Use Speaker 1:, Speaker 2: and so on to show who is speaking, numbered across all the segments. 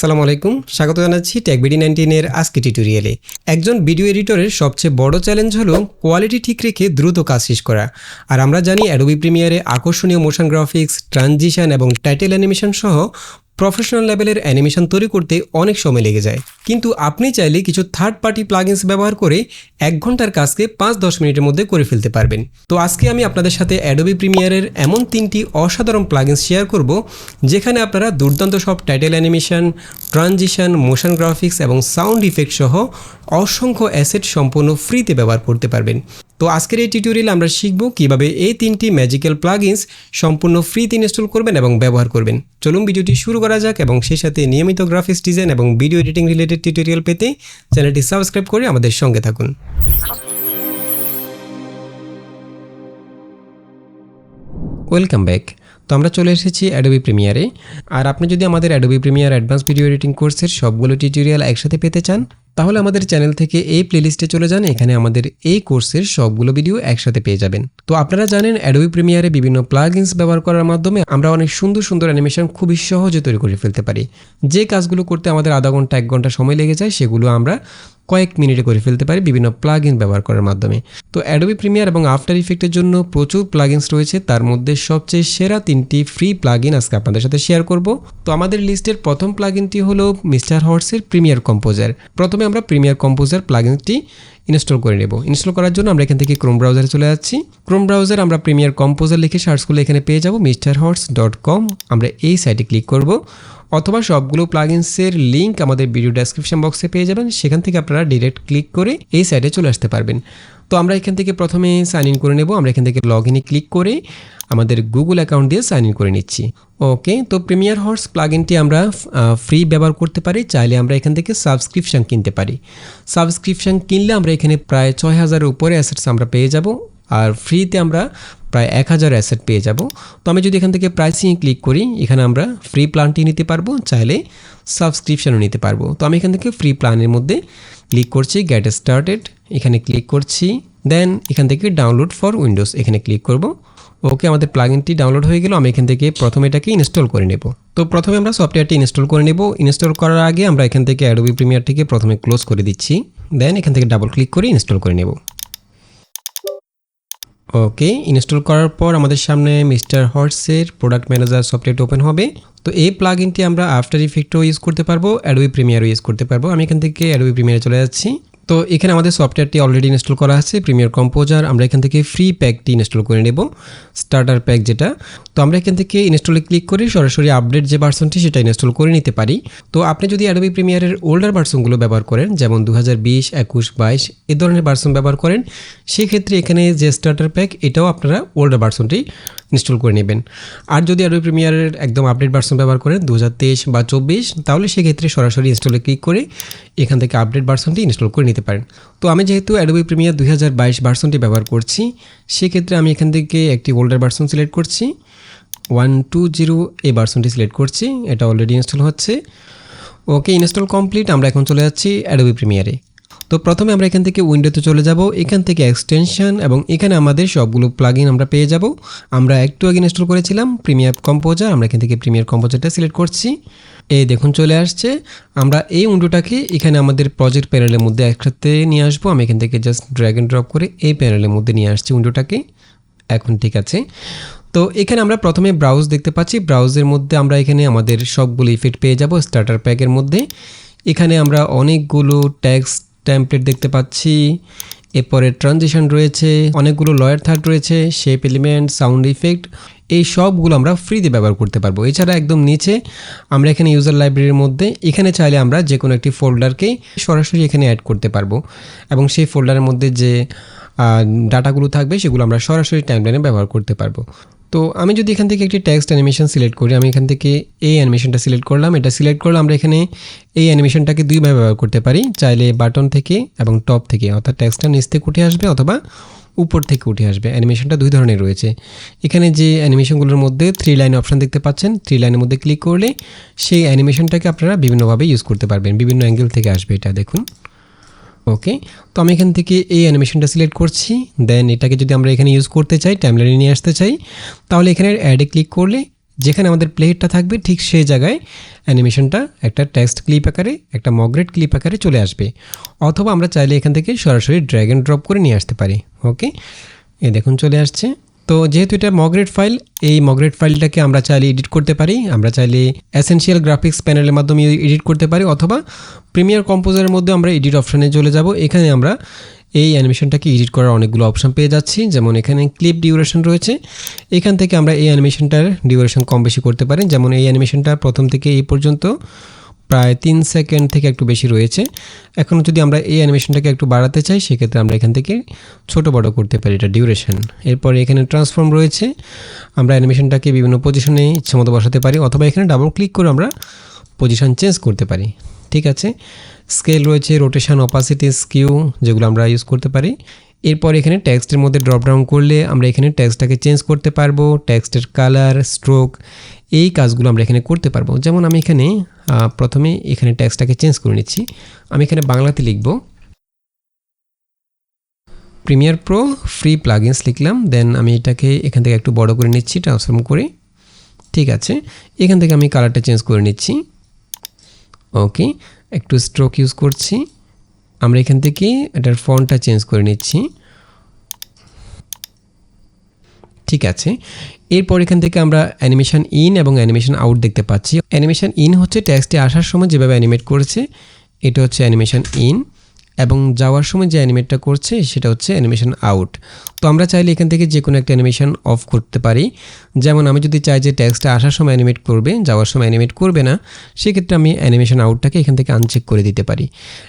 Speaker 1: সালাম আলাইকুম, স্বাগত জানাচ্ছি ট্যাগবিডি নাইনটিনের আজকে টিউটোরিয়ালে একজন ভিডিও এডিটরের সবচেয়ে বড় চ্যালেঞ্জ হলো কোয়ালিটি ঠিক রেখে দ্রুত কাজ শেষ করা। আর আমরা জানি অ্যাডোবি প্রিমিয়ারে আকর্ষণীয় মোশন গ্রাফিক্স ট্রানজিশন এবং টাইটেল অ্যানিমেশন সহ প্রফেশনাল লেভেলের অ্যানিমেশন তৈরি করতে অনেক সময় লেগে যায়। কিন্তু আপনি চাইলে কিছু থার্ড পার্টি প্লাগিনস ব্যবহার করে এক ঘণ্টার কাজকে পাঁচ দশ মিনিটের মধ্যে করে ফেলতে পারবেন। তো আজকে আমি আপনাদের সাথে অ্যাডোবি প্রিমিয়ারের এমন তিনটি অসাধারণ প্লাগিনস শেয়ার করব, যেখানে আপনারা দুর্দান্ত সব title animation transition motion graphics এবং সাউন্ড ইফেক্ট সহ অসংখ্য অ্যাসেট সম্পূর্ণ ফ্রিতে ব্যবহার করতে পারবেন। তো আজকের এই টিউটোরিয়ালে আমরা শিখব কীভাবে এই তিনটি ম্যাজিক্যাল প্লাগইনস সম্পূর্ণ ফ্রিতে ইনস্টল করবেন এবং ব্যবহার করবেন। চলুন ভিডিওটি শুরু করা যাক এবং সেই সাথে নিয়মিত গ্রাফিক্স ডিজাইন এবং ভিডিও এডিটিং রিলেটেড টিউটোরিয়াল পেতে চ্যানেলটি সাবস্ক্রাইব করে আমাদের সঙ্গে থাকুন। ওয়েলকাম ব্যাক তো আমরা চলে এসেছি অ্যাডোবি প্রিমিয়ারে আর আপনি যদি আমাদের Adobe Premiere advance video editing কোর্সের সবগুলো টিউটোরিয়াল একসাথে পেতে চান তাহলে আমাদের চ্যানেল থেকে এই প্লেলিস্টে চলে যান, এখানে আমাদের এই কোর্সের সবগুলো ভিডিও একসাথে পেয়ে যাবেন। তো আপনারা জানেন অ্যাডোবি প্রিমিয়ারে বিভিন্ন প্লাগইনস ব্যবহার করার মাধ্যমে আমরা অনেক সুন্দর সুন্দর অ্যানিমেশন খুবই সহজে তৈরি করে ফেলতে পারি। যে কাজগুলো করতে আমাদের আধা ঘণ্টা, এক ঘণ্টা সময় লেগে যায়, সেগুলো আমরা কয়েক মিনিটে করে ফেলতে পারি বিভিন্ন প্লাগইন ব্যবহার করার মাধ্যমে। তো অ্যাডোবি প্রিমিয়ার এবং আফটার ইফেক্টের জন্য প্রচুর প্লাগ রয়েছে। তার মধ্যে সবচেয়ে সেরা তিনটি ফ্রি প্লাগ আজকে আপনাদের সাথে শেয়ার করব। তো আমাদের লিস্টের প্রথম প্লাগ ইনটি হলো মিস্টার হর্সের প্রিমিয়ার কম্পোজার প্রথমে আমরা প্রিমিয়ার কম্পোজার প্লাগইনটি ইনস্টল করে নেব। ইনস্টল করার জন্য আমরা এখান থেকে ক্রোম ব্রাউজারে চলে যাচ্ছি। ক্রোম ব্রাউজার আমরা প্রিমিয়ার কম্পোজার লিখে সার্চ করলে এখানে পেয়ে যাব মিস্টার হর্স ডট কম আমরা এই সাইটে ক্লিক করব। অথবা সবগুলো প্লাগিনসের লিঙ্ক আমাদের ভিডিও ডেসক্রিপশন বক্সে পেয়ে যাবেন। সেখান থেকে আপনারা ডিরেক্ট ক্লিক করে এই সাইটে চলে আসতে পারবেন। তো আমরা এখান থেকে প্রথমে সাইন ইন করে নেব। আমরা এখান থেকে লগ ইনে ক্লিক করে আমাদের গুগল অ্যাকাউন্ট দিয়ে সাইন ইন করে নিচ্ছি। ওকে তো প্রিমিয়ার হর্স প্লাগইনটি আমরা ফ্রি ব্যবহার করতে পারি, চাইলে আমরা এখান থেকে সাবস্ক্রিপশন কিনতে পারি। সাবস্ক্রিপশন কিনলে আমরা এখানে প্রায় ছয় হাজারের উপরে অ্যাসেটস আমরা পেয়ে যাব। আর ফ্রিতে আমরা প্রায় এক হাজার অ্যাসেট পেয়ে যাব। তো আমি যদি এখান থেকে প্রাইসিংয়ে ক্লিক করি, এখানে আমরা ফ্রি প্ল্যানটি নিতে পারব, চাইলে সাবস্ক্রিপশানও নিতে পারব। তো আমি এখান থেকে ফ্রি প্ল্যানের মধ্যে ক্লিক করছি গেট স্টার্টেড এখানে ক্লিক করছি দেন এখান থেকে ডাউনলোড ফর উইন্ডোজ এখানে ক্লিক করব। ওকে, আমাদের প্লাগইনটি ডাউনলোড হয়ে গেল, আমি এখান থেকে প্রথমে এটাকে ইনস্টল করে নেব। তো প্রথমে আমরা সফটওয়্যারটি ইনস্টল করে নেব। ইনস্টল করার আগে আমরা এখান থেকে অ্যাডোবি প্রিমিয়ারটিকে প্রথমে ক্লোজ করে দিচ্ছি। দেন এখান থেকে ডাবল ক্লিক করে ইনস্টল করে নেব। ওকে ইনস্টল করার পর আমাদের সামনে মিস্টার হর্সের প্রোডাক্ট ম্যানেজার সফটওয়্যারটি ওপেন হবে। তো এই প্লাগ ইনটি আমরা আফটার ইফেক্টও ইউজ করতে পারব অ্যাডোবি প্রিমিয়ারও ইউজ করতে পারব। আমি এখান থেকে অ্যাডোবি প্রিমিয়ারে চলে যাচ্ছি। তো এখানে আমাদের সফটওয়্যারটি অলরেডি ইনস্টল করা আছে প্রিমিয়ার কম্পোজার আমরা এখান থেকে ফ্রি প্যাকটি ইনস্টল করে নেব স্টার্টার প্যাক যেটা। তো আমরা এখান থেকে ইনস্টলে ক্লিক করে সরাসরি আপডেট যে ভার্সনটি সেটা ইনস্টল করে নিতে পারি। তো আপনি যদি অ্যাডোবি প্রিমিয়ারের ওল্ডার ভার্সনগুলো ব্যবহার করেন, যেমন দু হাজার বিশ, একুশ, বাইশ, এ ধরনের ভার্সন ব্যবহার করেন, সেক্ষেত্রে এখানে যে স্টার্টার প্যাক এটাও আপনারা ওল্ডার ভার্সনটি ইনস্টল করে নেবেন। আর যদি অ্যাডোবি প্রিমিয়ারের একদম আপডেট ভার্সন ব্যবহার করেন দু হাজার তেইশ বা চব্বিশ, তাহলে সেক্ষেত্রে সরাসরি ইনস্টলে ক্লিক করে এখান থেকে আপডেট ভার্সনটি ইনস্টল করে নিতে পারেন। তো আমি যেহেতু অ্যাডোবি প্রিমিয়ার দুই হাজার বাইশ ভার্সনটি ব্যবহার করছি, সেক্ষেত্রে আমি এখান থেকে একটি ওল্ডার ভার্সন সিলেক্ট করছি। ওয়ান টু জিরো এই ভার্সনটি সিলেক্ট করছি, এটা অলরেডি ইনস্টল হচ্ছে। ওকে ইনস্টল কমপ্লিট আমরা এখন চলে যাচ্ছি অ্যাডোবি প্রিমিয়ারে তো প্রথমে আমরা এখান থেকে উইন্ডোতে চলে যাব। এখান থেকে এক্সটেনশন এবং এখানে আমাদের সবগুলো প্লাগইন আমরা পেয়ে যাব। আমরা একটু আগে ইনস্টল করেছিলাম প্রিমিয়ার কম্পোজার আমরা এখান থেকে প্রিমিয়ার কম্পোজারটা সিলেক্ট করছি। এই দেখুন চলে আসছে। আমরা এই উইন্ডোটাকে এখানে আমাদের প্রজেক্ট প্যানেলের মধ্যে একসাথে নিয়ে আসব। আমি এখান থেকে জাস্ট ড্র্যাগ অ্যান্ড ড্রপ করে এই প্যানেলের মধ্যে নিয়ে আসছি উইন্ডোটাকে। এখন ঠিক আছে। তো এখানে আমরা প্রথমে ব্রাউজ দেখতে পাচ্ছি। ব্রাউজের মধ্যে আমরা এখানে আমাদের সবগুলো ইফেক্ট পেয়ে যাব স্টার্টার প্যাকের মধ্যে। এখানে আমরা অনেকগুলো ট্যাক্স টেমপ্লেট দেখতে পাচ্ছি। এরপরে ট্রানজিশন রয়েছে, অনেকগুলো লয়ার থার্ড রয়েছে শেপ এলিমেন্ট সাউন্ড ইফেক্ট এই সবগুলো আমরা ফ্রিতে ব্যবহার করতে পারব। এছাড়া একদম নিচে আমরা এখানে ইউজার লাইব্রেরির মধ্যে, এখানে চাইলে আমরা যে কোনো একটি ফোল্ডারকে সরাসরি এখানে অ্যাড করতে পারব। এবং সেই ফোল্ডারের মধ্যে যে ডাটাগুলো থাকবে, সেগুলো আমরা সরাসরি টাইমলাইনে ব্যবহার করতে পারব। তো আমি যদি এখান থেকে একটি টেক্সট অ্যানিমেশন সিলেক্ট করি, আমি এখান থেকে এই অ্যানিমেশনটা সিলেক্ট করলাম। এটা সিলেক্ট করলে আমরা এখানে এই অ্যানিমেশনটাকে দুইভাবে ব্যবহার করতে পারি। চাইলে বাটন থেকে এবং টপ থেকে, অর্থাৎ টেক্সটটা নিচ থেকে উঠে আসবে অথবা উপর থেকে উঠে আসবে। অ্যানিমেশনটা দুই ধরনের রয়েছে। এখানে যে অ্যানিমেশনগুলোর মধ্যে থ্রি লাইন অপশান দেখতে পাচ্ছেন থ্রি লাইনের মধ্যে ক্লিক করলে সেই অ্যানিমেশনটাকে আপনারা বিভিন্নভাবে ইউজ করতে পারবেন। বিভিন্ন অ্যাঙ্গেল থেকে আসবে এটা, দেখুন। ওকে তো আমি এখান থেকে এই অ্যানিমেশনটা সিলেক্ট করছি। দেন এটাকে যদি আমরা এখানে ইউজ করতে চাই টাইমলাইনে নিয়ে আসতে চাই, তাহলে এখানে অ্যাডে ক্লিক করলে যেখানে আমাদের প্লেটটা থাকবে ঠিক সেই জায়গায় অ্যানিমেশনটা একটা টেক্সট ক্লিপ আকারে, একটা মগরেট ক্লিপ আকারে চলে আসবে। অথবা আমরা চাইলে এখান থেকে সরাসরি ড্র্যাগ ড্রপ করে নিয়ে আসতে পারি। ওকে এ দেখুন চলে আসছে। তো যেহেতু এটা মগ্রেট ফাইল, এই মগ্রেট ফাইলটাকে আমরা চাইলে এডিট করতে পারি। আমরা চাইলে অ্যাসেনশিয়াল গ্রাফিক্স প্যানেলের মাধ্যমে এডিট করতে পারি, অথবা প্রিমিয়ার কম্পোজারের মধ্যে আমরা এডিট অপশানে চলে যাব। এখানে আমরা এই অ্যানিমেশনটাকে এডিট করার অনেকগুলো অপশন পেয়ে যাচ্ছি, যেমন এখানে ক্লিপ ডিউরেশন রয়েছে। এখান থেকে আমরা এই অ্যানিমেশনটার ডিউরেশন কম বেশি করতে পারি, যেমন এই অ্যানিমেশনটা প্রথম থেকে এই পর্যন্ত। প্রায় তিন সেকেন্ড থেকে একটু বেশি রয়েছে। এখন যদি আমরা এই অ্যানিমেশনটাকে একটু বাড়াতে চাই, সেক্ষেত্রে আমরা এখান থেকে ছোট বড় করতে পারি এটা ডিউরেশন। এরপরে এখানে ট্রান্সফর্ম রয়েছে। আমরা অ্যানিমেশনটাকে বিভিন্ন পজিশনে ইচ্ছামতো বসাতে পারি অথবা এখানে ডাবল ক্লিক করে আমরা পজিশন চেঞ্জ করতে পারি। ঠিক আছে? স্কেল রয়েছে, রোটেশন, অপাসিটি, স্কিউ যেগুলো আমরা ইউজ করতে পারি। এরপর এখানে টেক্সটের মধ্যে ড্রপ ডাউন করলে আমরা এখানে টেক্সটটাকে চেঞ্জ করতে পারব। টেক্সটের কালার, স্ট্রোক এই কাজগুলো আমরা এখানে করতে পারব। যেমন আমি এখানে প্রথমে এখানে ট্যাক্সটাকে চেঞ্জ করে নিচ্ছি। আমি এখানে বাংলাতে লিখব, প্রিমিয়ার প্রো, ফ্রি প্লাগিনস লিখলাম। দেন আমি এটাকে এখান থেকে একটু বড় করে নিচ্ছি, ট্রান্সফর্ম করে। ঠিক আছে, এখান থেকে আমি কালারটা চেঞ্জ করে নিচ্ছি। ওকে, একটু স্ট্রোক ইউজ করছি। আমরা এখান থেকে এটার ফন্টটা চেঞ্জ করে নিচ্ছি। ঠিক আছে এরপর এখান থেকে আমরা অ্যানিমেশন ইন এবং অ্যানিমেশন আউট দেখতে পাচ্ছি। অ্যানিমেশন ইন হচ্ছে ট্যাক্সটি আসার সময় যেভাবে অ্যানিমেট করেছে, এটা হচ্ছে অ্যানিমেশন ইন এবং যাওয়ার সময় যে অ্যানিমেটটা করছে, সেটা হচ্ছে অ্যানিমেশন আউট তো আমরা চাইলে এখান থেকে যে কোনো একটা অ্যানিমেশন অফ করতে পারি। যেমন আমি যদি চাই যে টেক্সটটা আসার সময় অ্যানিমেট করবে, যাওয়ার সময় অ্যানিমেট করবে না, সেক্ষেত্রে আমি অ্যানিমেশন আউটটাকে এখান থেকে আনচেক করে দিতে পারি।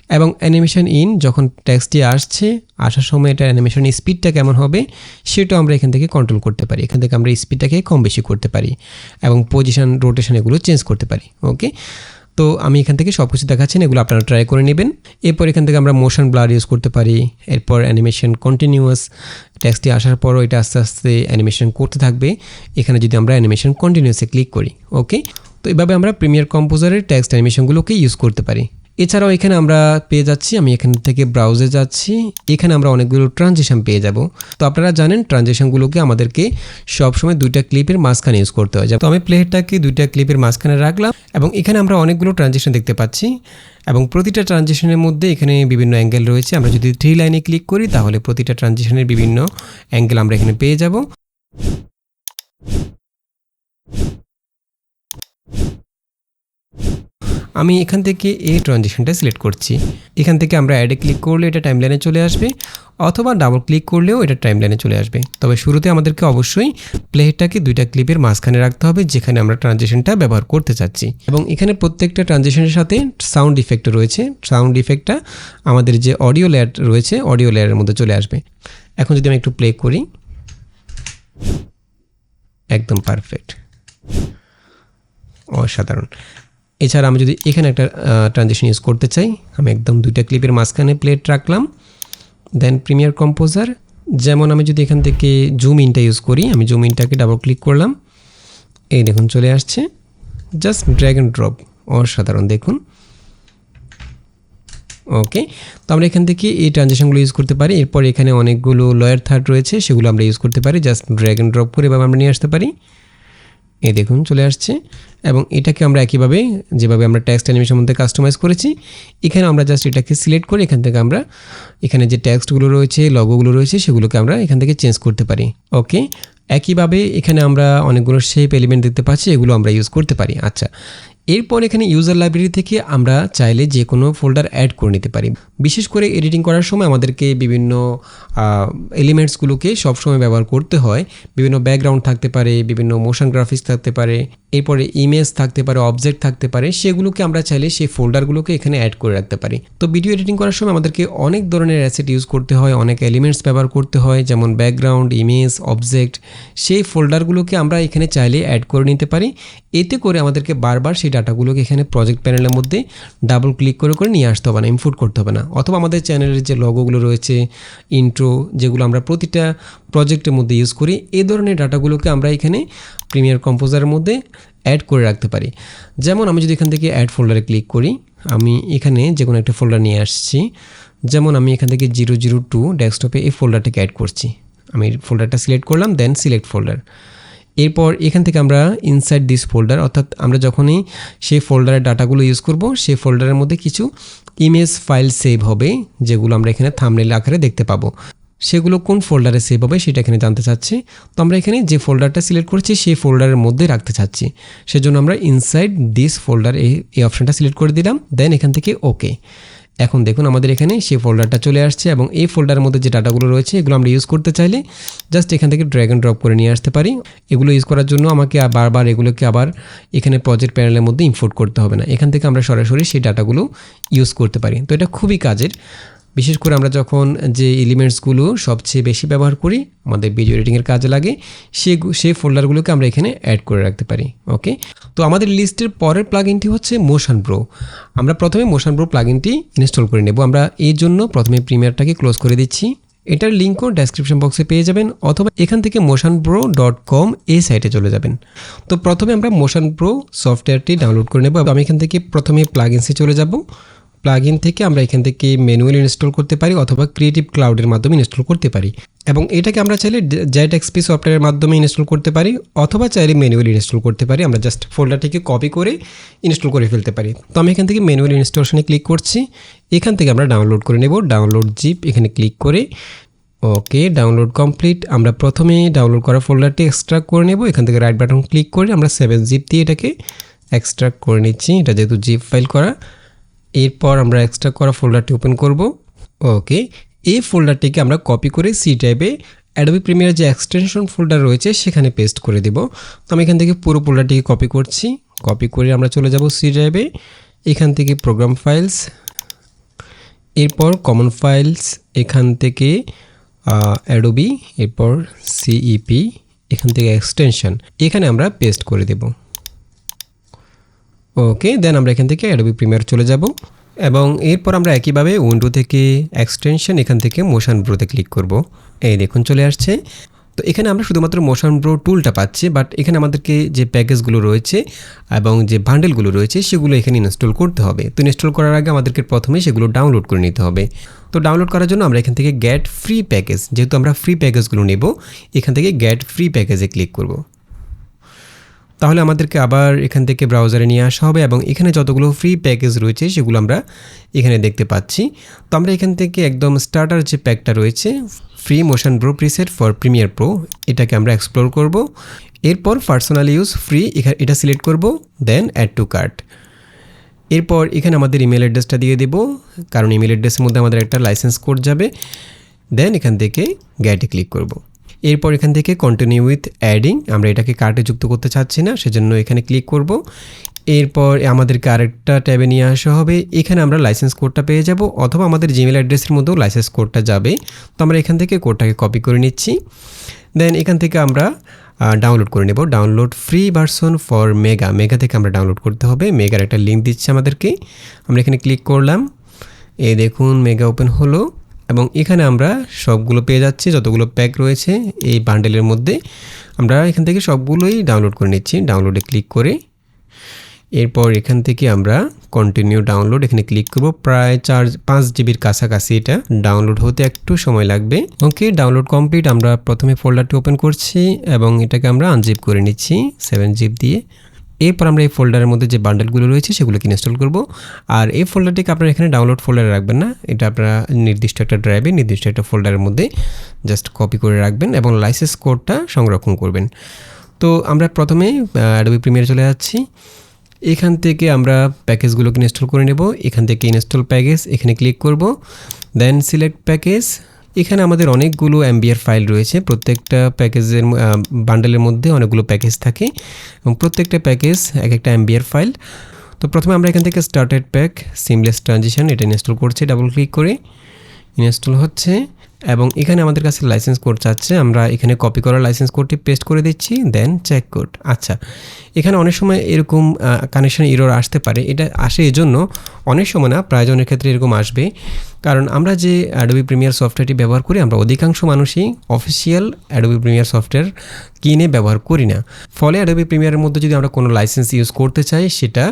Speaker 1: এবং অ্যানিমেশন ইন যখন টেক্সটটি আসছে, আসার সময় এটা অ্যানিমেশন স্পিডটা কেমন হবে, সেটাও আমরা এখান থেকে কন্ট্রোল করতে পারি। এখান থেকে আমরা স্পিডটাকে কম বেশি করতে পারি এবং পজিশন রোটেশন এগুলো চেঞ্জ করতে পারি ওকে তো আমি এখান থেকে সব কিছু দেখাচ্ছেন এগুলো আপনারা ট্রাই করে নেবেন। এরপর এখান থেকে আমরা মোশন ব্লার ইউজ করতে পারি। এরপর অ্যানিমেশন কন্টিনিউয়াস ট্যাক্সটি আসার পরও এটা আস্তে আস্তে অ্যানিমেশন করতে থাকবে। এখানে যদি আমরা অ্যানিমেশন কন্টিনিউয়াসে ক্লিক করি ওকে তো এভাবে আমরা প্রিমিয়ার কম্পোজারের টেক্সট অ্যানিমেশনগুলোকে ইউজ করতে পারি। এছাড়াও এখানে আমরা পেয়ে যাচ্ছি, আমি এখান থেকে ব্রাউজে যাচ্ছি। এখানে আমরা অনেকগুলো ট্রানজেকশন পেয়ে যাব। তো আপনারা জানেন ট্রানজেকশনগুলোকে আমাদেরকে সবসময় দুইটা ক্লিপের মাঝখানে ইউজ করতে হয়। তো আমি প্লেয়ারটাকে দুইটা ক্লিপের মাঝখানে রাখলাম এবং এখানে আমরা অনেকগুলো ট্রানজেকশন দেখতে পাচ্ছি এবং প্রতিটা ট্রানজেকশনের মধ্যে এখানে বিভিন্ন অ্যাঙ্গেল রয়েছে। আমরা যদি থ্রি লাইনে ক্লিক করি, তাহলে প্রতিটা ট্রানজেকশনের বিভিন্ন অ্যাঙ্গেল আমরা এখানে পেয়ে যাব। আমি এখান থেকে এই ট্রানজেকশনটা সিলেক্ট করছি। এখান থেকে আমরা অ্যাডে ক্লিক করলে এটা টাইমলাইনে চলে আসবে, অথবা ডাবল ক্লিক করলেও এটা টাইমলাইনে চলে আসবে। তবে শুরুতে আমাদেরকে অবশ্যই প্লেটাকে দুইটা ক্লিপের মাঝখানে রাখতে হবে, যেখানে আমরা ট্রানজেকশনটা ব্যবহার করতে চাচ্ছি। এবং এখানে প্রত্যেকটা ট্রানজেকশনের সাথে সাউন্ড ইফেক্ট রয়েছে। সাউন্ড ইফেক্টটা আমাদের যে অডিও লেয়ার রয়েছে অডিও লেয়ারের মধ্যে চলে আসবে। এখন যদি আমি একটু প্লে করি, একদম পারফেক্ট অসাধারণ। এছাড়া আমি যদি এখানে একটা ট্রানজেকশন ইউজ করতে চাই, আমি একদম দুইটা ক্লিপের মাঝখানে প্লেট রাখলাম। দেন প্রিমিয়ার কম্পোজার যেমন আমি যদি এখান থেকে জুম ইনটা ইউজ করি, আমি জুম ইনটাকে ডাবল ক্লিক করলাম। এই দেখুন, চলে আসছে। জাস্ট ড্র্যাগ অ্যান্ড ড্রপ অসাধারণ, দেখুন। ওকে তো আমরা এখান থেকে এই ট্রানজেকশনগুলো ইউজ করতে পারি। এরপর এখানে অনেকগুলো লয়ার থার্ড রয়েছে, সেগুলো আমরা ইউজ করতে পারি। জাস্ট ড্র্যাগ অ্যান্ড ড্রপ করে এভাবে আমরা নিয়ে আসতে পারি। এই দেখুন চলে আসছে। এবং এটাকে আমরা একইভাবে যেভাবে আমরা টেক্সট অ্যানিমেশন মধ্যে কাস্টমাইজ করেছি, এখানে আমরা জাস্ট এটাকে সিলেক্ট করে এখান থেকে আমরা এখানে যে টেক্সটগুলো রয়েছে লগোগুলো রয়েছে, সেগুলোকে আমরা এখান থেকে চেঞ্জ করতে পারি। ওকে একইভাবে এখানে আমরা অনেকগুলো শেপ এলিমেন্ট দেখতে পাচ্ছি, এগুলো আমরা ইউজ করতে পারি। আচ্ছা। এরপর এখানে ইউজার লাইব্রেরি থেকে আমরা চাইলে যে কোনো ফোল্ডার অ্যাড করে নিতে পারি। বিশেষ করে এডিটিং করার সময় আমাদেরকে বিভিন্ন এলিমেন্টসগুলোকে সবসময় ব্যবহার করতে হয়। বিভিন্ন ব্যাকগ্রাউন্ড থাকতে পারে, বিভিন্ন মোশন গ্রাফিক্স থাকতে পারে, এরপরে ইমেজ থাকতে পারে অবজেক্ট থাকতে পারে, সেগুলোকে আমরা চাইলে সেই ফোল্ডারগুলোকে এখানে অ্যাড করে রাখতে পারি। তো ভিডিও এডিটিং করার সময় আমাদেরকে অনেক ধরনের অ্যাসেট ইউজ করতে হয়, অনেক এলিমেন্টস ব্যবহার করতে হয়, যেমন ব্যাকগ্রাউন্ড ইমেজ অবজেক্ট সেই ফোল্ডারগুলোকে আমরা এখানে চাইলে অ্যাড করে নিতে পারি। এতে করে আমাদেরকে বারবার সেই ডাটাগুলোকে এখানে প্রজেক্ট প্যানেলের মধ্যে ডাবল ক্লিক করে করে নিয়ে আসতে হবে না ইনপুট করতে হবে না। অথবা আমাদের চ্যানেলের যে লগোগুলো রয়েছে ইন্ট্রো যেগুলো আমরা প্রতিটা প্রজেক্টের মধ্যে ইউজ করি এই ধরনের ডাটাগুলোকে আমরা এখানে প্রিমিয়ার কম্পোজারের মধ্যে অ্যাড করে রাখতে পারি। যেমন আমি যদি এখান থেকে অ্যাড ফোল্ডারে ক্লিক করি, আমি এখানে যে কোনো একটা ফোল্ডার নিয়ে আসছি। যেমন আমি এখান থেকে জিরো জিরো টু ডেস্কটপে এই ফোল্ডারটাকে অ্যাড করছি। আমি ফোল্ডারটা সিলেক্ট করলাম দেন সিলেক্ট ফোল্ডার এরপর এখান থেকে আমরা ইনসাইড দিস ফোল্ডার অর্থাৎ আমরা যখনই সেই ফোল্ডারের ডাটাগুলো ইউজ করব, সেই ফোল্ডারের মধ্যে কিছু ইমেজ ফাইল সেভ হবে, যেগুলো আমরা এখানে থামনেল আকারে দেখতে পাবো। সেগুলো কোন ফোল্ডারে সেভ হবে সেটা এখানে জানতে চাচ্ছি। তো আমরা এখানে যে ফোল্ডারটা সিলেক্ট করেছি, সেই ফোল্ডারের মধ্যে রাখতে চাচ্ছি। সেজন্য আমরা ইনসাইড দিস ফোল্ডার এই অপশানটা সিলেক্ট করে দিলাম দেন এখান থেকে ওকে এখন দেখুন আমাদের এখানে সেই ফোল্ডারটা চলে আসছে এবং এই ফোল্ডারের মধ্যে যে ডাটাগুলো রয়েছে, এগুলো আমরা ইউজ করতে চাইলে জাস্ট এখান থেকে ড্র্যাগ অ্যান্ড ড্রপ করে নিয়ে আসতে পারি। এগুলো ইউজ করার জন্য আমাকে বারবার এগুলোকে আবার এখানে প্রজেক্ট প্যানেলের মধ্যে ইম্পোর্ট করতে হবে না। এখান থেকে আমরা সরাসরি সেই ডাটাগুলো ইউজ করতে পারি। তো এটা খুবই কাজের। বিশেষ করে আমরা যখন যে এলিমেন্টসগুলো সবচেয়ে বেশি ব্যবহার করি, আমাদের ভিডিও এডিটিংয়ের কাজে লাগে, সে সেই ফোল্ডারগুলোকে আমরা এখানে অ্যাড করে রাখতে পারি ওকে তো আমাদের লিস্টের পরের প্লাগইনটি হচ্ছে মোশন প্রো আমরা প্রথমে মোশন প্রো প্লাগইনটি ইনস্টল করে নেব। আমরা এই জন্য প্রথমে প্রিমিয়ারটাকে ক্লোজ করে দিচ্ছি। এটার লিঙ্কও ডেসক্রিপশন বক্সে পেয়ে যাবেন, অথবা এখান থেকে মোশন প্রো ডট কম এই সাইটে চলে যাবেন। তো প্রথমে আমরা মোশন প্রো সফটওয়্যারটি ডাউনলোড করে নেব। আমি এখান থেকে প্রথমে প্লাগইনসে চলে যাব। প্লাগইন থেকে আমরা এখান থেকে ম্যানুয়ালি ইনস্টল করতে পারি অথবা ক্রিয়েটিভ ক্লাউডের মাধ্যমে ইনস্টল করতে পারি। এবং এটাকে আমরা চাইলে জেট এক্সপি সফটওয়্যারের মাধ্যমে ইনস্টল করতে পারি অথবা চাইলে ম্যানুয়ালি ইনস্টল করতে পারি। আমরা জাস্ট ফোল্ডারটিকে কপি করে ইনস্টল করে ফেলতে পারি। তো আমি এখান থেকে ম্যানুয়ালি ইনস্টলেশনে ক্লিক করছি। এখান থেকে আমরা ডাউনলোড করে নেব। ডাউনলোড জিপ এখানে ক্লিক করে ওকে ডাউনলোড কমপ্লিট আমরা প্রথমে ডাউনলোড করা ফোল্ডারটি এক্সট্রাক্ট করে নেব। এখান থেকে রাইট বাটন ক্লিক করে আমরা সেভেন জিপ দিয়ে এটাকে এক্সট্রাক্ট করে নিচ্ছি। এটা যেহেতু জিপ ফাইল করা। এরপর আমরা এক্সট্রা করা ফোল্ডারটি ওপেন করব। ওকে এই ফোল্ডারটিকে আমরা কপি করে সি টাইপে অ্যাডোবি প্রিমিয়ার যে এক্সটেনশন ফোল্ডার রয়েছে সেখানে পেস্ট করে দেব। তো আমি এখান থেকে পুরো ফোল্ডারটিকে কপি করছি। কপি করে আমরা চলে যাব সি ড্রাইভে এখান থেকে প্রোগ্রাম ফাইলস এরপর কমন ফাইলস এখান থেকে অ্যাডোবি এরপর সিইপি এখান থেকে এক্সটেনশন এখানে আমরা পেস্ট করে দেবো। ওকে দেন আমরা এখান থেকে অ্যাডোবি প্রিমিয়ার চলে যাব এবং এরপর আমরা একইভাবে উইন্ডো থেকে এক্সটেনশন এখান থেকে মোশন ব্রোতে ক্লিক করব। এই দেখুন চলে আসছে। তো এখানে আমরা শুধুমাত্র মোশন ব্রো টুলটা পাচ্ছি বাট এখানে আমাদেরকে যে প্যাকেজগুলো রয়েছে এবং যে বান্ডেলগুলো রয়েছে, সেগুলো এখানে ইনস্টল করতে হবে। তো ইনস্টল করার আগে আমাদেরকে প্রথমে সেগুলো ডাউনলোড করে নিতে হবে। তো ডাউনলোড করার জন্য আমরা এখান থেকে গ্যাট ফ্রি প্যাকেজ যেহেতু আমরা ফ্রি প্যাকেজগুলো নেব, এখান থেকে গ্যাট ফ্রি প্যাকেজে ক্লিক করব। তাহলে আমাদেরকে আবার এখান থেকে ব্রাউজারে নিয়ে আসা হবে এবং এখানে যতগুলো ফ্রি প্যাকেজ রয়েছে সেগুলো আমরা এখানে দেখতে পাচ্ছি। তো আমরা এখান থেকে একদম স্টার্টার যে প্যাকটা রয়েছে free motion pro preset for Premiere Pro এটাকে আমরা এক্সপ্লোর করব। এরপর পার্সোনাল ইউজ ফ্রি এটা সিলেক্ট করব দেন অ্যাড টু কার্ট এরপর এখানে আমাদের ইমেল অ্যাড্রেসটা দিয়ে দেব, কারণ ইমেল অ্যাড্রেসের মধ্যে আমাদের একটা লাইসেন্স কোড যাবে। দেন এখান থেকে গ্যাটে ক্লিক করব। এরপর এখান থেকে কন্টিনিউ উইথ অ্যাডিং আমরা এটাকে কার্টে যুক্ত করতে চাচ্ছি না, সেজন্য এখানে ক্লিক করব। এরপর আমাদেরকে আরেকটা ট্যাবে নিয়ে আসা হবে। এখানে আমরা লাইসেন্স কোডটা পেয়ে যাব, অথবা আমাদের জিমেল অ্যাড্রেসের মধ্যেও লাইসেন্স কোডটা যাবে। তো আমরা এখান থেকে কোডটাকে কপি করে নিচ্ছি। দেন এখান থেকে আমরা ডাউনলোড করে নেব। Download free version for mega mega থেকে আমরা ডাউনলোড করতে হবে। মেগার একটা লিঙ্ক দিচ্ছে আমাদেরকে। আমরা এখানে ক্লিক করলাম। এই দেখুন মেগা ওপেন হলো। এবং এখানে আমরা সবগুলো পেয়ে যাচ্ছি, যতগুলো প্যাক রয়েছে এই বান্ডেলের মধ্যে। আমরা এখান থেকে সবগুলোই ডাউনলোড করে নিচ্ছি। ডাউনলোডে ক্লিক করে এরপর এখান থেকে আমরা কন্টিনিউ ডাউনলোড এখানে ক্লিক করব। প্রায় চার, পাঁচ জিবির কাছাকাছি এটা ডাউনলোড হতে একটু সময় লাগবে। ওকে ডাউনলোড কমপ্লিট আমরা প্রথমে ফোল্ডারটি ওপেন করছি এবং এটাকে আমরা আনজিপ করে নিচ্ছি সেভেন জিপ দিয়ে। এরপর আমরা এই ফোল্ডারের মধ্যে যে বান্ডেলগুলো রয়েছে সেগুলোকে ইনস্টল করব। আর এই ফোল্ডারটিকে আপনারা এখানে ডাউনলোড ফোল্ডারে রাখবেন না। এটা আপনারা নির্দিষ্ট একটা ড্রাইভে নির্দিষ্ট একটা ফোল্ডারের মধ্যে জাস্ট কপি করে রাখবেন এবং লাইসেন্স কোডটা সংরক্ষণ করবেন। তো আমরা প্রথমে অ্যাডোবি প্রিমিয়ার চলে যাচ্ছি। এখান থেকে আমরা প্যাকেজগুলোকে ইনস্টল করে নেব। এখান থেকে ইনস্টল প্যাকেজ এখানে ক্লিক করব। দেন সিলেক্ট প্যাকেজ এখানে আমাদের অনেকগুলো অ্যাম্বিয়ার ফাইল রয়েছে। প্রত্যেকটা প্যাকেজের বান্ডেলের মধ্যে অনেকগুলো প্যাকেজ থাকে এবং প্রত্যেকটা প্যাকেজ এক একটা অ্যাম্বিয়ার ফাইল তো প্রথমে আমরা এখান থেকে স্টার্টেড প্যাক সিমলেস ট্রানজিশন এটা ইনস্টল করছি ডাবল ক্লিক করে। ইনস্টল হচ্ছে। এবং এখানে আমাদের কাছে লাইসেন্স কোড চাচ্ছে। আমরা এখানে কপি করা লাইসেন্স কোডটি পেস্ট করে দিচ্ছি দেন চেক কোড আচ্ছা এখানে অনেক সময় এরকম কানেকশন ইরোর আসতে পারে। এটা আসে এজন্য অনেক সময় না, প্রায়জনের ক্ষেত্রে এরকম আসবে। কারণ আমরা যে অ্যাডোবি প্রিমিয়ার সফটওয়্যারটি ব্যবহার করি, আমরা অধিকাংশ মানুষই অফিসিয়াল অ্যাডোবি প্রিমিয়ার সফটওয়্যার কিনে ব্যবহার করি না। ফলে অ্যাডোবি প্রিমিয়ারের মধ্যে যদি আমরা কোনো লাইসেন্স ইউজ করতে চাই, সেটা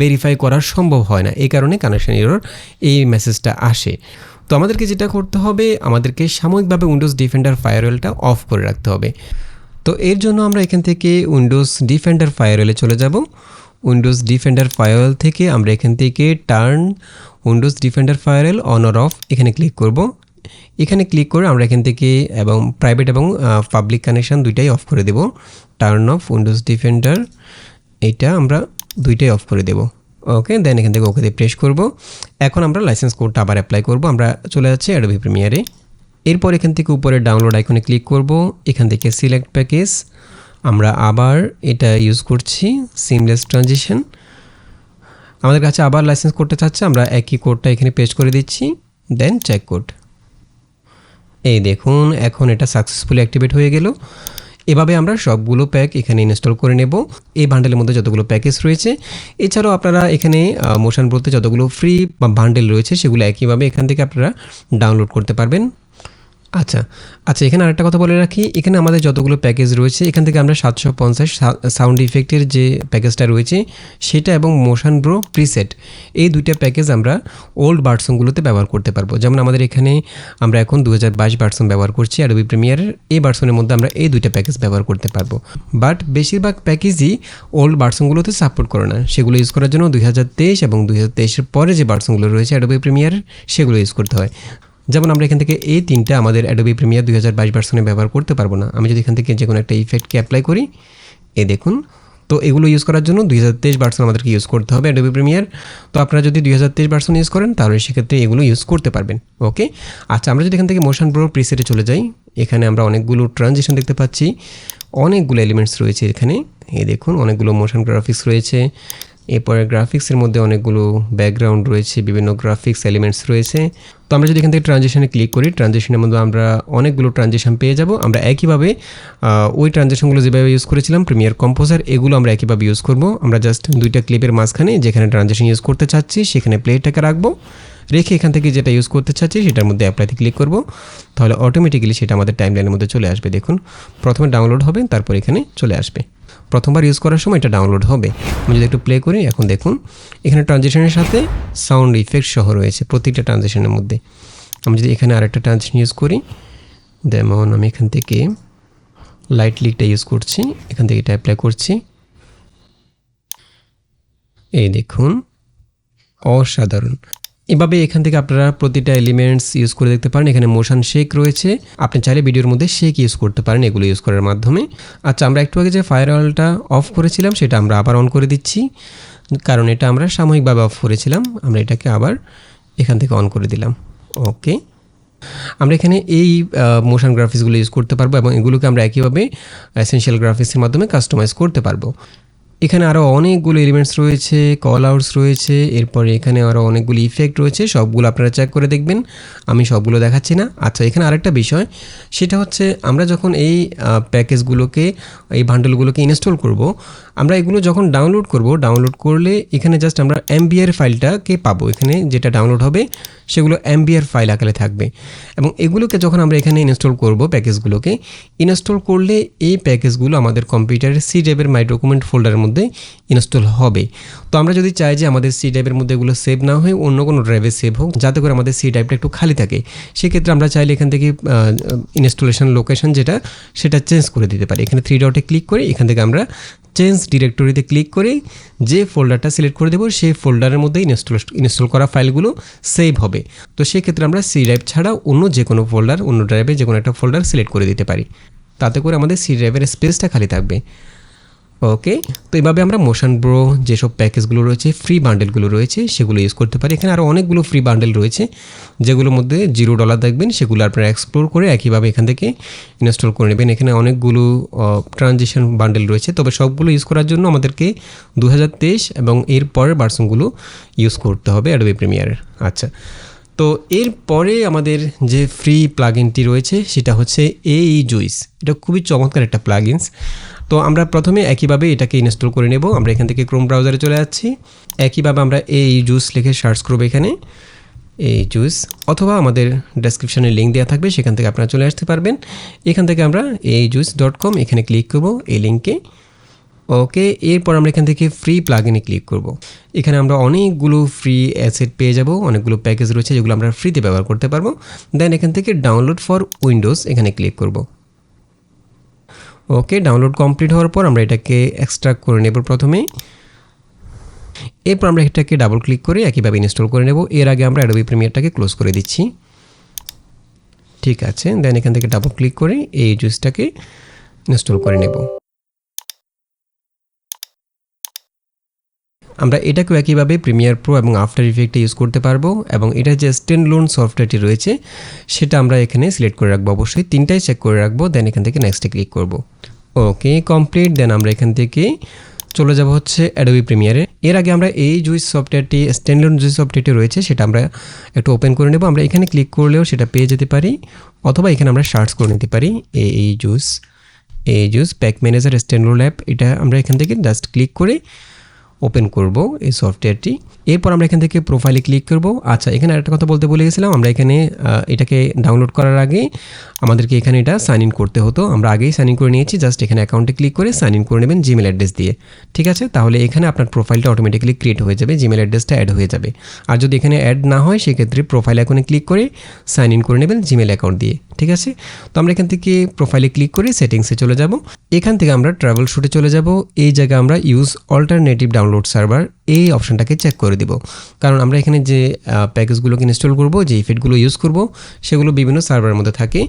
Speaker 1: ভেরিফাই করা সম্ভব হয় না। এই কারণে কানেকশন ইরোর এই মেসেজটা আসে। তো আমাদেরকে যেটা করতে হবে, আমাদেরকে সাময়িকভাবে উইন্ডোজ ডিফেন্ডার ফায়ারওয়েলটা অফ করে রাখতে হবে। তো এর জন্য আমরা এখান থেকে উইন্ডোজ ডিফেন্ডার ফায়ারওয়েলে চলে যাব। উইন্ডোজ ডিফেন্ডার ফায়ারওয়েল থেকে আমরা এখান থেকে turn Windows Defender firewall on or off এখানে ক্লিক করব। এখানে ক্লিক করে আমরা এখান থেকে এবং প্রাইভেট এবং পাবলিক কানেকশান দুইটাই অফ করে দেব। টার্ন অফ উইন্ডোজ ডিফেন্ডার এইটা আমরা দুইটাই অফ করে দেব। ওকে দেন এখান থেকে ওকে দিয়ে প্রেস করব। এখন আমরা লাইসেন্স কোডটা আবার অ্যাপ্লাই করব। আমরা চলে যাচ্ছি অ্যাডোবি প্রিমিয়ারে এরপর এখান থেকে উপরে ডাউনলোড আইকনে ক্লিক করব। এখান থেকে সিলেক্ট প্যাকেজ আমরা আবার এটা ইউজ করছি সিমলেস ট্রানজিশন আমাদের কাছে আবার লাইসেন্স কোডটা চাচ্ছে আমরা একই কোডটা এখানে পেস্ট করে দিচ্ছি দেন চেক কোড এই দেখুন, এখন এটা সাকসেসফুলি অ্যাক্টিভেট হয়ে গেল। এভাবে আমরা সবগুলো প্যাক এখানে ইনস্টল করে নেব। এই বান্ডেলের মধ্যে যতগুলো প্যাকেজ রয়েছে, এছাড়াও আপনারা এখানে মোশন ব্রোতে যতগুলো ফ্রি বান্ডেল রয়েছে, সেগুলো একইভাবে এখান থেকে আপনারা ডাউনলোড করতে পারবেন। আচ্ছা আচ্ছা এখানে আরেকটা কথা বলে রাখি। এখানে আমাদের যতগুলো প্যাকেজ রয়েছে, এখান থেকে আমরা সাতশো পঞ্চাশ সাউন্ড ইফেক্টের যে প্যাকেজটা রয়েছে, সেটা এবং মোশন ব্রো প্রিসেট এই দুইটা প্যাকেজ আমরা ওল্ড ভার্সনগুলোতে ব্যবহার করতে পারব। যেমন আমাদের এখানে আমরা এখন দু হাজার বাইশ ভার্সন ব্যবহার করছি অ্যাডোবি প্রিমিয়ারের এই ভার্সনের মধ্যে আমরা এই দুইটা প্যাকেজ ব্যবহার করতে পারব। বাট বেশিরভাগ প্যাকেজই ওল্ড ভার্সনগুলোতে সাপোর্ট করে না। সেগুলো ইউজ করার জন্য দুই হাজার তেইশ এবং দুই হাজার তেইশের পরে যে ভার্সনগুলো রয়েছে অ্যাডোবি প্রিমিয়ারের সেগুলো ইউজ করতে হয়। যেমন আমরা এখান থেকে এই তিনটা আমাদের অ্যাডোবি প্রিমিয়ার দুই হাজার বাইশ ভার্সনে ব্যবহার করতে পারব না। আমি যদি এখান থেকে যে কোনো একটা ইফেক্টকে অ্যাপ্লাই করি, এ দেখুন, তো এগুলো ইউজ করার জন্য দুই হাজার তেইশ ভার্সন আমাদেরকে ইউজ করতে হবে অ্যাডোবি প্রিমিয়ার তো আপনারা যদি দুই হাজার তেইশ ভার্সন ইউজ করেন, তাহলে সেক্ষেত্রে এগুলো ইউজ করতে পারবেন। ওকে আচ্ছা আমরা যদি এখান থেকে মোশন ব্রো প্রিসেটে চলে যাই, এখানে আমরা অনেকগুলো ট্রানজেকশন দেখতে পাচ্ছি। অনেকগুলো এলিমেন্টস রয়েছে এখানে। এই দেখুন, অনেকগুলো মোশন গ্রাফিক্স রয়েছে। এরপরে গ্রাফিক্সের মধ্যে অনেকগুলো ব্যাকগ্রাউন্ড রয়েছে, বিভিন্ন গ্রাফিক্স এলিমেন্টস রয়েছে। তো আমরা যদি এখান থেকে ট্রানজেকশনে ক্লিক করি ট্রানজেকশনের মধ্যে আমরা অনেকগুলো ট্রানজেকশন পেয়ে যাব। আমরা একইভাবে ওই ট্রানজেকশনগুলো যেভাবে ইউজ করেছিলাম প্রিমিয়ার কম্পোজার এগুলো আমরা একইভাবে ইউজ করব। আমরা জাস্ট দুইটা ক্লিপের মাঝখানে যেখানে ট্রানজেকশন ইউজ করতে চাচ্ছি, সেখানে প্লেটাকে রাখব। রেখে এখান থেকে যেটা ইউজ করতে চাচ্ছি, সেটার মধ্যে অ্যাপ্লাইতে ক্লিক করব। তাহলে অটোমেটিক্যালি সেটা আমাদের টাইমলাইনের মধ্যে চলে আসবে। দেখুন, প্রথমে ডাউনলোড হবে, তারপর এখানে চলে আসবে। প্রথমবার ইউজ করার সময় এটা ডাউনলোড হবে। আমি যদি একটু প্লে করি, এখন দেখুন, এখানে ট্রানজেকশনের সাথে সাউন্ড ইফেক্ট সহ রয়েছে প্রত্যেকটা ট্রানজেকশনের মধ্যে। আমি যদি এখানে আরেকটা ট্রানজেকশন ইউজ করি, যেমন আমি এখান থেকে লাইট লিকটা ইউজ করছি, এখান থেকে এটা অ্যাপ্লাই করছি। এই দেখুন, অসাধারণ। এভাবে এখান থেকে আপনারা প্রতিটা এলিমেন্টস ইউজ করে দেখতে পারেন। এখানে মোশন শেক রয়েছে। আপনি চাইলে ভিডিওর মধ্যে শেক ইউজ করতে পারেন, এগুলো ইউজ করার মাধ্যমে। আচ্ছা আমরা একটু আগে যে ফায়ার অয়েলটা অফ করেছিলাম, সেটা আমরা আবার অন করে দিচ্ছি। কারণ এটা আমরা সাময়িকভাবে অফ করেছিলাম। আমরা এটাকে আবার এখান থেকে অন করে দিলাম। ওকে আমরা এখানে এই মোশন গ্রাফিক্সগুলো ইউজ করতে পারব এবং এগুলোকে আমরা একইভাবে এসেনশিয়াল গ্রাফিক্সের মাধ্যমে কাস্টমাইজ করতে পারব। এখানে আরও অনেকগুলো এলিমেন্টস রয়েছে কল আউটস রয়েছে, এরপরে এখানে আরও অনেকগুলো ইফেক্ট রয়েছে, সবগুলো আপনারা চেক করে দেখবেন। আমি সবগুলো দেখাচ্ছি না। আচ্ছা এখানে আরেকটা বিষয়, সেটা হচ্ছে আমরা যখন এই প্যাকেজগুলোকে এই বান্ডেলগুলোকে ইনস্টল করব, আমরা এগুলো যখন ডাউনলোড করব ডাউনলোড করলে এখানে জাস্ট আমরা এমবিআর ফাইলটাকে পাবো। এখানে যেটা ডাউনলোড হবে, সেগুলো এমবিআর ফাইল আকারে থাকবে। এবং এগুলোকে যখন আমরা এখানে ইনস্টল করব প্যাকেজগুলোকে ইনস্টল করলে এই প্যাকেজগুলো আমাদের কম্পিউটারের সি ড্রাইভের মাই ডকুমেন্ট ফোল্ডারের ইনস্টল হবে। তো আমরা যদি চাই যে আমাদের সি ড্রাইভের মধ্যে এগুলো সেভ না হয়ে অন্য কোনো ড্রাইভে সেভ হোক, যাতে করে আমাদের সি ড্রাইভটা একটু খালি থাকে, সেক্ষেত্রে আমরা চাইলে এখান থেকে ইনস্টলেশন লোকেশন যেটা, সেটা চেঞ্জ করে দিতে পারি। এখানে থ্রি ডটে ক্লিক করে এখান থেকে আমরা চেঞ্জ ডিরেক্টরিতে ক্লিক করে যে ফোল্ডারটা সিলেক্ট করে দেবো, সেই ফোল্ডারের মধ্যে ইনস্টল ইনস্টল করা ফাইলগুলো সেভ হবে। তো সেক্ষেত্রে আমরা সি ড্রাইভ ছাড়া অন্য যে কোনো ফোল্ডার অন্য ড্রাইভে যে কোনো একটা ফোল্ডার সিলেক্ট করে দিতে পারি। তাতে করে আমাদের সি ড্রাইভের স্পেসটা খালি থাকবে। ওকে তো এভাবে আমরা মোশন ব্রো যেসব প্যাকেজগুলো রয়েছে ফ্রি বান্ডেলগুলো রয়েছে, সেগুলো ইউজ করতে পারি। এখানে আরও অনেকগুলো ফ্রি বান্ডেল রয়েছে, যেগুলোর মধ্যে জিরো ডলার দেখবেন, সেগুলো আপনারা এক্সপ্লোর করে একইভাবে এখান থেকে ইনস্টল করে নেবেন। এখানে অনেকগুলো ট্রানজেকশন বান্ডেল রয়েছে, তবে সবগুলো ইউজ করার জন্য আমাদেরকে দু হাজার তেইশ এবং এর পরের ভার্সনগুলো ইউজ করতে হবে অ্যাডোবি প্রিমিয়ারের আচ্ছা তো এরপরে আমাদের যে ফ্রি প্লাগিনটি রয়েছে, সেটা হচ্ছে এই জুইস এটা খুবই চমৎকার একটা প্লাগিনস তো আমরা প্রথমে একইভাবে এটাকে ইনস্টল করে নেব। আমরা এখান থেকে ক্রোম ব্রাউজারে চলে যাচ্ছি। একইভাবে আমরা এই জুস লিখে সার্চ করব এখানে। এই জুস অথবা আমাদের ডেসক্রিপশনে লিঙ্ক দেওয়া থাকবে, সেখান থেকে আপনারা চলে আসতে পারবেন। এখান থেকে আমরা এই জুস ডট কম এখানে ক্লিক করব এই লিঙ্কে ওকে এরপর আমরা এখান থেকে ফ্রি প্লাগিনে ক্লিক করব। এখানে আমরা অনেকগুলো ফ্রি অ্যাসেট পেয়ে যাব, অনেকগুলো প্যাকেজ রয়েছে যেগুলো আমরা ফ্রিতে ব্যবহার করতে পারব। দেন এখান থেকে ডাউনলোড ফর উইন্ডোজ এখানে ক্লিক করব। ওকে ডাউনলোড কমপ্লিট হওয়ার পর আমরা এটাকে এক্সট্রাক্ট করে নেব প্রথমে। এরপর আমরা এটাকে ডাবল ক্লিক করে একইভাবে ইনস্টল করে নেব। এর আগে আমরা অ্যাডোবি প্রিমিয়ারটাকে ক্লোজ করে দিচ্ছি। ঠিক আছে দেন এখান থেকে ডাবল ক্লিক করে এই জুসটাকে ইনস্টল করে নেব। আমরা এটাকেও একইভাবে প্রিমিয়ার প্রো এবং আফটার ইফেক্টে ইউজ করতে পারব এবং এটা যে স্ট্যান্ড লোন সফটওয়্যারটি রয়েছে, সেটা আমরা এখানে সিলেক্ট করে রাখব। অবশ্যই তিনটাই চেক করে রাখব দেন এখান থেকে নেক্সটে ক্লিক করব। ওকে কমপ্লিট দেন আমরা এখান থেকে চলে যাব হচ্ছে অ্যাডোবি প্রিমিয়ারে এর আগে আমরা এই জুইস সফটওয়্যারটি স্ট্যান্ডলোন জুইস সফটওয়্যারটি রয়েছে, সেটা আমরা একটু ওপেন করে নেব। আমরা এখানে ক্লিক করলেও সেটা পেয়ে যেতে পারি, অথবা এখানে আমরা সার্চ করে নিতে পারি এই জুস এই juice pack manager standalone app এটা আমরা এখান থেকে জাস্ট ক্লিক করে ওপেন করব এই সফটওয়্যারটি এরপর আমরা এখান থেকে প্রোফাইলে ক্লিক করব। আচ্ছা এখানে আরেকটা কথা বলতে ভুলে গেছিলাম, আমরা এখানে এটাকে ডাউনলোড করার আগে আমাদেরকে এখানে এটা সাইন ইন করতে হতো। আমরা আগেই সাইন ইন করে নিয়েছি জাস্ট এখানে অ্যাকাউন্টে ক্লিক করে সাইন ইন করে নেবেন জিমেল অ্যাড্রেস দিয়ে। ঠিক আছে? তাহলে এখানে আপনার প্রোফাইলটা অটোমেটিক্যালি ক্রিয়েট হয়ে যাবে জিমেল অ্যাড্রেসটা অ্যাড হয়ে যাবে। আর যদি এখানে অ্যাড না হয়, সেক্ষেত্রে প্রোফাইল অ্যাকাউন্টে ক্লিক করে সাইন ইন করে নেবেন জিমেল অ্যাকাউন্ট দিয়ে। ঠিক আছে? তো আমরা এখান থেকে প্রোফাইলে ক্লিক করে সেটিংসে চলে যাব। এখান থেকে আমরা ট্রাভেল শুটে চলে যাব। এই জায়গায় আমরা ইউজ অল্টারনেটিভ ডাউনলোড সার্ভার এই অপশানটাকে চেক করে দিব। কারণ আমরা এখানে যে প্যাকেজগুলোকে ইনস্টল করব, যে ইফেক্টগুলো ইউজ করব, সেগুলো বিভিন্ন সার্ভারের মধ্যে থাকে।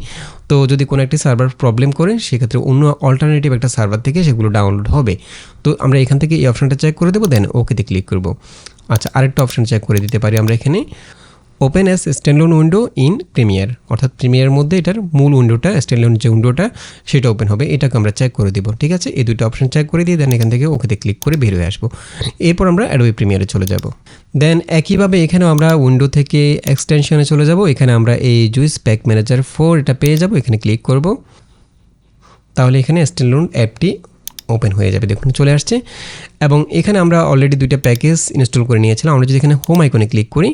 Speaker 1: তো যদি কোনো একটি সার্ভার প্রবলেম করে, সেক্ষেত্রে অন্য অল্টারনেটিভ একটা সার্ভার থেকে সেগুলো ডাউনলোড হবে। তো আমরা এখান থেকে এই অপশানটা চেক করে দেবো দেন ওকেতে ক্লিক করব। আচ্ছা আরেকটা অপশান চেক করে দিতে পারি আমরা এখানে। Open as standalone window in Premiere অর্থাৎ প্রিমিয়ারের মধ্যে এটার মূল উইন্ডোটা স্ট্যান্ডলোন যে উইন্ডোটা সেটা ওপেন হবে। এটাকে আমরা চেক করে দিব, ঠিক আছে? এই দুটো অপশন চেক করে দিয়ে দেন এখান থেকে ওকেতে ক্লিক করে বের হয়ে আসব। এরপর আমরা অ্যাডোবি প্রিমিয়ারে চলে যাব। দেন একইভাবে এখানেও আমরা উইন্ডো থেকে এক্সটেনশনে চলে যাব। এখানে আমরা এই জুইস প্যাক ম্যানেজার ফোর এটা পেয়ে যাব। এখানে ক্লিক করব। তাহলে এখানে স্ট্যান্ডলোন অ্যাপটি ওপেন হয়ে যাবে। দেখুন, চলে আসছে। এবং এখানে আমরা অলরেডি দুইটা প্যাকেজ ইনস্টল করে নিয়েছিলাম। আমরা যদি এখানে হোম আইকনে ক্লিক করি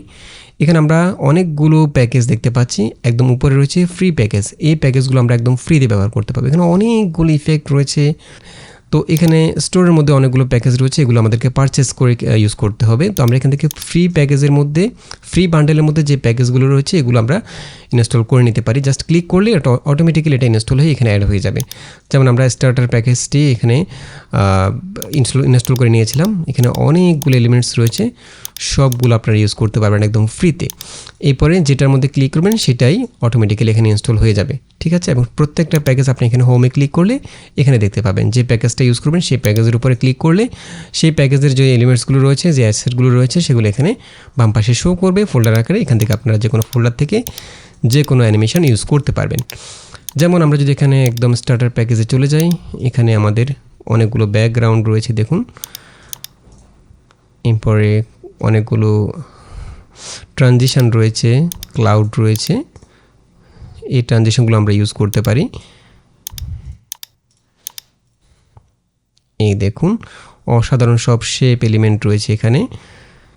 Speaker 1: এখানে আমরা অনেকগুলো প্যাকেজ দেখতে পাচ্ছি। একদম উপরে রয়েছে ফ্রি প্যাকেজ এই প্যাকেজগুলো আমরা একদম ফ্রিতে ব্যবহার করতে পারব। এখানে অনেকগুলো ইফেক্ট রয়েছে। তো এখানে স্টোরের মধ্যে অনেকগুলো প্যাকেজ রয়েছে। এগুলো আমাদেরকে পারচেস করে ইউজ করতে হবে। তো আমরা এখান থেকে ফ্রি প্যাকেজের মধ্যে ফ্রি বান্ডেলের মধ্যে যে প্যাকেজগুলো রয়েছে, এগুলো আমরা ইনস্টল করে নিতে পারি। জাস্ট ক্লিক করলে এটা অটোমেটিক্যালি এটা ইনস্টল হয়ে এখানে অ্যাড হয়ে যাবে। যেমন আমরা স্টার্টার প্যাকেজটি এখানে ইনস্টল ইনস্টল করে নিয়েছিলাম। এখানে অনেকগুলো এলিমেন্টস রয়েছে। সবগুলো আপনারা ইউজ করতে পারবেন একদম ফ্রিতে এরপরে যেটার মধ্যে ক্লিক করবেন সেটাই অটোমেটিক্যালি এখানে ইনস্টল হয়ে যাবে, ঠিক আছে? এবং প্রত্যেকটা প্যাকেজ আপনি এখানে হোমে ক্লিক করলে এখানে দেখতে পাবেন যে প্যাকেজটা ইউজ করবেন, সেই প্যাকেজের উপরে ক্লিক করলে সেই প্যাকেজের যে এলিমেন্টসগুলো রয়েছে, যে অ্যাসেটগুলো রয়েছে, সেগুলো এখানে বাম পাশে শো করবে। ফোল্ডার আকারে এখান থেকে আপনারা যে কোনো ফোল্ডার থেকে যে কোনো অ্যানিমেশন ইউজ করতে পারবেন। যেমন আমরা যদি এখানে একদম স্টার্টার প্যাকেজে চলে যাই, এখানে আমাদের অনেকগুলো ব্যাকগ্রাউন্ড রয়েছে, দেখুন। এরপরে অনেকগুলো ট্রানজিশন রয়েছে ক্লাউড রয়েছে। এই ট্রানজিশনগুলো আমরা ইউজ করতে পারি। এই দেখুন, অসাধারণ সব শেপ এলিমেন্ট রয়েছে এখানে।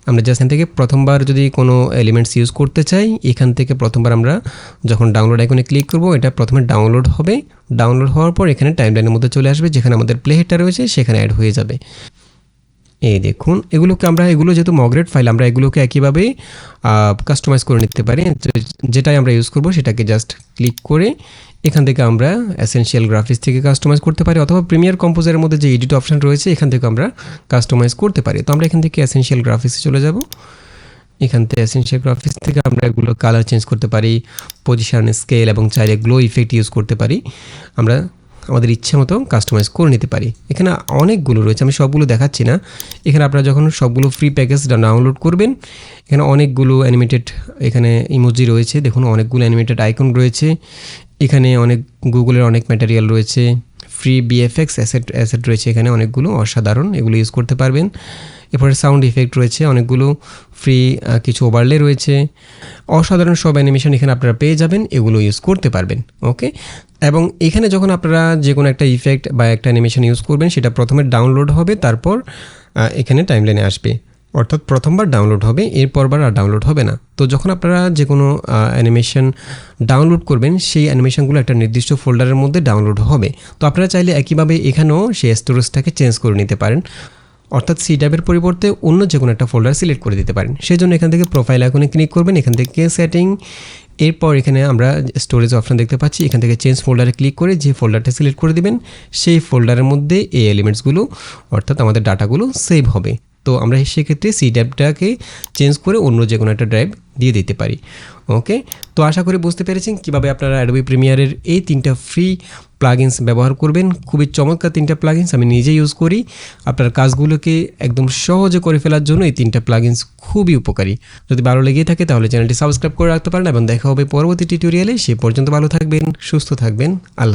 Speaker 1: আমরা জাস্ট থেকে প্রথমবার যদি কোনো এলিমেন্টস ইউজ করতে চাই, এখান থেকে প্রথমবার আমরা যখন ডাউনলোড আইকনে ক্লিক করব, এটা প্রথমে ডাউনলোড হবে। ডাউনলোড হওয়ার পর এখানে টাইমলাইনের মধ্যে চলে আসবে, যেখানে আমাদের প্লে হেডটা রয়েছে, সেখানে অ্যাড হয়ে যাবে। এই দেখুন, এগুলোকে আমরা, এগুলো যেহেতু মগ্রেট ফাইল আমরা এগুলোকে একইভাবে কাস্টমাইজ করে নিতে পারি। যেটাই আমরা ইউজ করব, সেটাকে জাস্ট ক্লিক করে এখান থেকে আমরা এসেনশিয়াল গ্রাফিক্স থেকে কাস্টমাইজ করতে পারি, অথবা প্রিমিয়ার কম্পোজারের মধ্যে যে এডিট অপশন রয়েছে, এখান থেকে আমরা কাস্টমাইজ করতে পারি। তো আমরা এখান থেকে এসেনশিয়াল গ্রাফিক্সে চলে যাব। এখান থেকে এসেনশিয়াল গ্রাফিক্স থেকে আমরা এগুলো কালার চেঞ্জ করতে পারি পজিশন স্কেল এবং চাইলে গ্লো ইফেক্ট ইউজ করতে পারি। আমরা আমাদের ইচ্ছে মতো কাস্টমাইজ করে নিতে পারি। এখানে অনেকগুলো রয়েছে, আমি সবগুলো দেখাচ্ছি না। এখানে আপনারা যখন সবগুলো ফ্রি প্যাকেজ ডাউনলোড করবেন, এখানে অনেকগুলো অ্যানিমেটেড এখানে ইমোজি রয়েছে, দেখুন অনেকগুলো অ্যানিমেটেড আইকন রয়েছে। এখানে অনেক গুগলের অনেক ম্যাটেরিয়াল রয়েছে। ফ্রি বিএফএক্স অ্যাসেট অ্যাসেট রয়েছে এখানে অনেকগুলো, অসাধারণ, এগুলো ইউজ করতে পারবেন। এরপরে সাউন্ড ইফেক্ট রয়েছে, অনেকগুলো ফ্রি কিছু ওভারলে রয়েছে। অসাধারণ সব অ্যানিমেশন এখানে আপনারা পেয়ে যাবেন, এগুলো ইউজ করতে পারবেন ওকে এবং এখানে যখন আপনারা যে কোনো একটা ইফেক্ট বা একটা অ্যানিমেশন ইউজ করবেন, সেটা প্রথমে ডাউনলোড হবে, তারপর এখানে টাইমলাইনে আসবে। অর্থাৎ প্রথমবার ডাউনলোড হবে এরপরবার আর ডাউনলোড হবে না। তো যখন আপনারা যে কোনো অ্যানিমেশন ডাউনলোড করবেন, সেই অ্যানিমেশনগুলো একটা নির্দিষ্ট ফোল্ডারের মধ্যে ডাউনলোড হবে। তো আপনারা চাইলে একইভাবে এখানেও সেই স্টোরেজটাকে চেঞ্জ করে নিতে পারেন। অর্থাৎ সি ট্যাবের পরিবর্তে অন্য যে কোনো একটা ফোল্ডার সিলেক্ট করে দিতে পারেন। সেই জন্য এখান থেকে প্রোফাইল আইকনে ক্লিক করবেন। এখান থেকে সেটিং এরপর এখানে আমরা স্টোরেজ অপশন দেখতে পাচ্ছি। এখান থেকে চেঞ্জ ফোল্ডারে ক্লিক করে যে ফোল্ডারটা সিলেক্ট করে দিবেন, সেই ফোল্ডারের মধ্যে এই এলিমেন্টসগুলো অর্থাৎ আমাদের ডাটাগুলো সেভ হবে। তো আমরা সেক্ষেত্রে সি ড্রাইভটাকে চেঞ্জ করে অন্য যে কোনো একটা ড্রাইভ দিয়ে দিতে পারি। ওকে তো আশা করি বুঝতে পেরেছেন কীভাবে আপনারা অ্যাডোবি প্রিমিয়ারের এই তিনটা ফ্রি প্লাগিনস ব্যবহার করবেন। খুবই চমৎকার তিনটা প্লাগিনস আমি নিজে ইউজ করি। আপনার কাজগুলোকে একদম সহজে করে ফেলার জন্য এই তিনটা প্লাগিনস খুবই উপকারী। যদি ভালো লেগে থাকে তাহলে চ্যানেলটি সাবস্ক্রাইব করে রাখতে পারেন এবং দেখা হবে পরবর্তী টিউটোরিয়ালে সে পর্যন্ত ভালো থাকবেন, সুস্থ থাকবেন। আল্লাহ